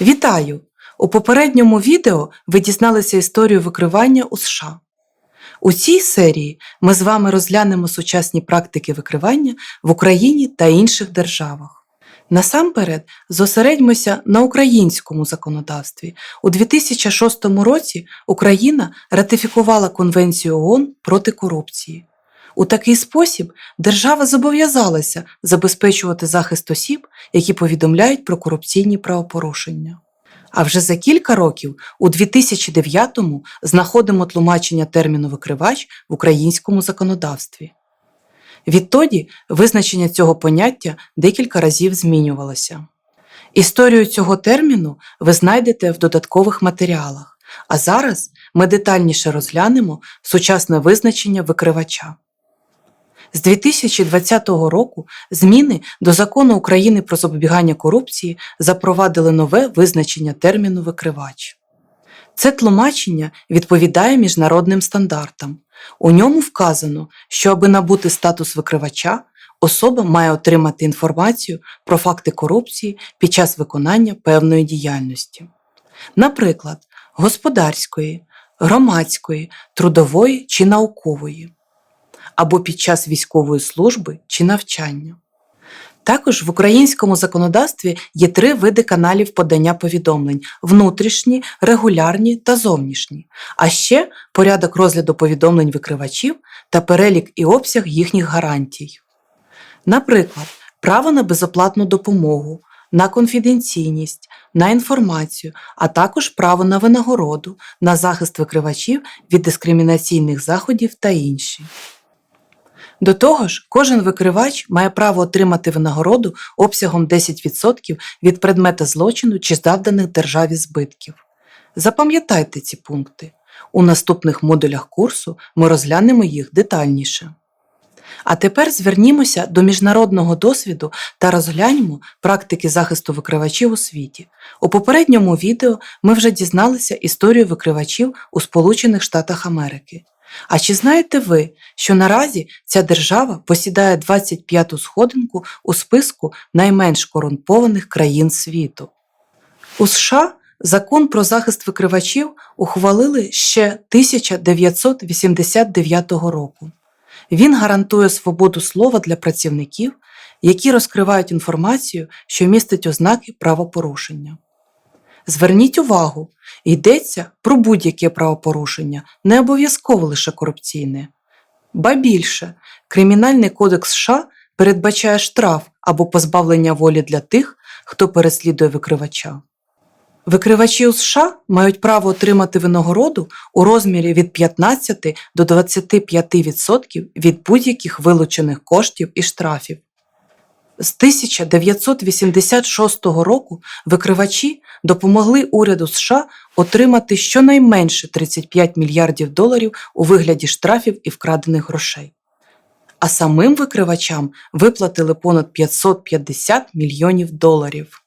Вітаю! У попередньому відео ви дізналися історію викривання у США. У цій серії ми з вами розглянемо сучасні практики викривання в Україні та інших державах. Насамперед, зосередьмося на українському законодавстві. У 2006 році Україна ратифікувала Конвенцію ООН проти корупції. У такий спосіб держава зобов'язалася забезпечувати захист осіб, які повідомляють про корупційні правопорушення. А вже за кілька років, у 2009-му, знаходимо тлумачення терміну викривач в українському законодавстві. Відтоді визначення цього поняття декілька разів змінювалося. Історію цього терміну ви знайдете в додаткових матеріалах, а зараз ми детальніше розглянемо сучасне визначення викривача. З 2020 року зміни до Закону України про запобігання корупції запровадили нове визначення терміну викривач. Це тлумачення відповідає міжнародним стандартам. У ньому вказано, що аби набути статус викривача, особа має отримати інформацію про факти корупції під час виконання певної діяльності, наприклад, господарської, громадської, трудової чи наукової або під час військової служби чи навчання. Також в українському законодавстві є три види каналів подання повідомлень: внутрішні, регулярні та зовнішні, а ще порядок розгляду повідомлень викривачів та перелік і обсяг їхніх гарантій. Наприклад, право на безоплатну допомогу, на конфіденційність, на інформацію, а також право на винагороду, на захист викривачів від дискримінаційних заходів та інші. До того ж, кожен викривач має право отримати винагороду обсягом 10% від предмета злочину чи завданих державі збитків. Запам'ятайте ці пункти. У наступних модулях курсу ми розглянемо їх детальніше. А тепер звернімося до міжнародного досвіду та розгляньмо практики захисту викривачів у світі. У попередньому відео ми вже дізналися історію викривачів у Сполучених Штатах Америки. А чи знаєте ви, що наразі ця держава посідає 25-ту сходинку у списку найменш корумпованих країн світу? У США закон про захист викривачів ухвалили ще 1989 року. Він гарантує свободу слова для працівників, які розкривають інформацію, що містить ознаки правопорушення. Зверніть увагу, йдеться про будь-яке правопорушення, не обов'язково лише корупційне. Ба більше, Кримінальний кодекс США передбачає штраф або позбавлення волі для тих, хто переслідує викривача. Викривачі у США мають право отримати винагороду у розмірі від 15 до 25% від будь-яких вилучених коштів і штрафів. З 1986 року викривачі допомогли уряду США отримати щонайменше 35 мільярдів доларів у вигляді штрафів і вкрадених грошей. А самим викривачам виплатили понад 550 мільйонів доларів.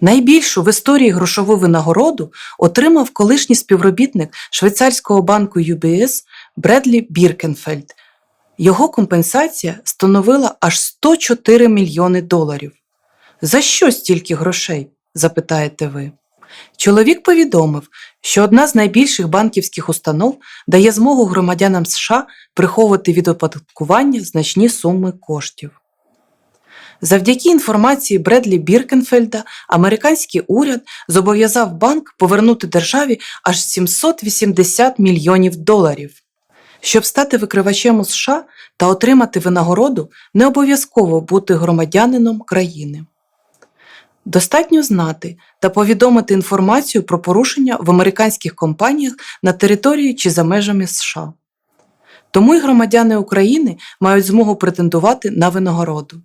Найбільшу в історії грошову винагороду отримав колишній співробітник швейцарського банку UBS Бредлі Біркенфельд – його компенсація становила аж 104 мільйони доларів. За що стільки грошей? запитаєте ви. Чоловік повідомив, що одна з найбільших банківських установ дає змогу громадянам США приховувати від оподаткування значні суми коштів. Завдяки інформації Бредлі Біркенфельда, американський уряд зобов'язав банк повернути державі аж 780 мільйонів доларів. Щоб стати викривачем у США та отримати винагороду, не обов'язково бути громадянином країни. Достатньо знати та повідомити інформацію про порушення в американських компаніях на території чи за межами США. Тому й громадяни України мають змогу претендувати на винагороду.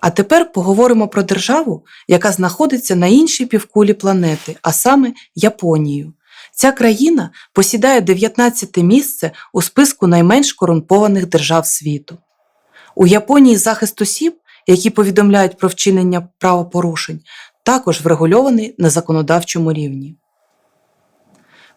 А тепер поговоримо про державу, яка знаходиться на іншій півкулі планети, а саме Японію. Ця країна посідає 19 місце у списку найменш корумпованих держав світу. У Японії захист осіб, які повідомляють про вчинення правопорушень, також врегульований на законодавчому рівні.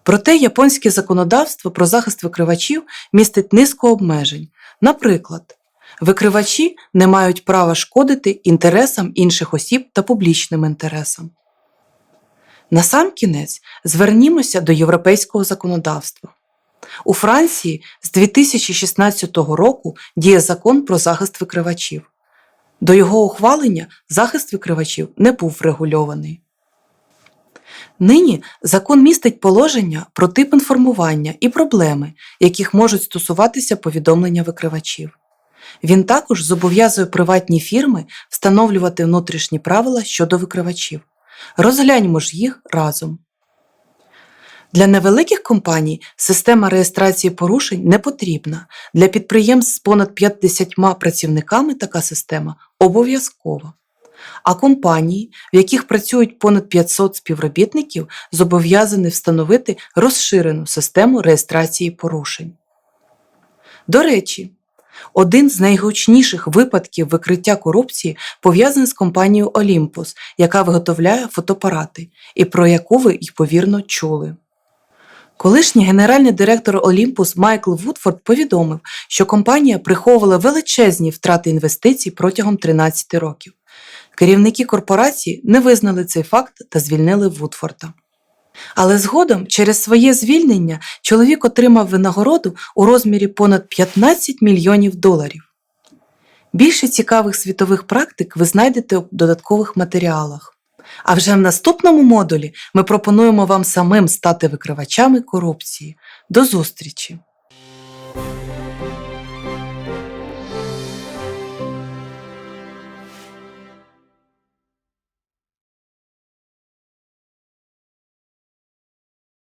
Проте японське законодавство про захист викривачів містить низку обмежень. Наприклад, викривачі не мають права шкодити інтересам інших осіб та публічним інтересам. Насамкінець звернімося до європейського законодавства. У Франції з 2016 року діє закон про захист викривачів. До його ухвалення захист викривачів не був врегульований. Нині закон містить положення про тип інформування і проблеми, яких можуть стосуватися повідомлення викривачів. Він також зобов'язує приватні фірми встановлювати внутрішні правила щодо викривачів. Розгляньмо ж їх разом. Для невеликих компаній система реєстрації порушень не потрібна. Для підприємств з понад 50 працівниками така система обов'язкова. А компанії, в яких працюють понад 500 співробітників, зобов'язані встановити розширену систему реєстрації порушень. До речі, один з найгучніших випадків викриття корупції пов'язаний з компанією Olympus, яка виготовляє фотоапарати, і про яку ви, ймовірно, чули. Колишній генеральний директор Olympus Майкл Вудфорд повідомив, що компанія приховувала величезні втрати інвестицій протягом 13 років. Керівники корпорації не визнали цей факт та звільнили Вудфорда. Але згодом, через своє звільнення, чоловік отримав винагороду у розмірі понад 15 мільйонів доларів. Більше цікавих світових практик ви знайдете у додаткових матеріалах. А вже в наступному модулі ми пропонуємо вам самим стати викривачами корупції. До зустрічі!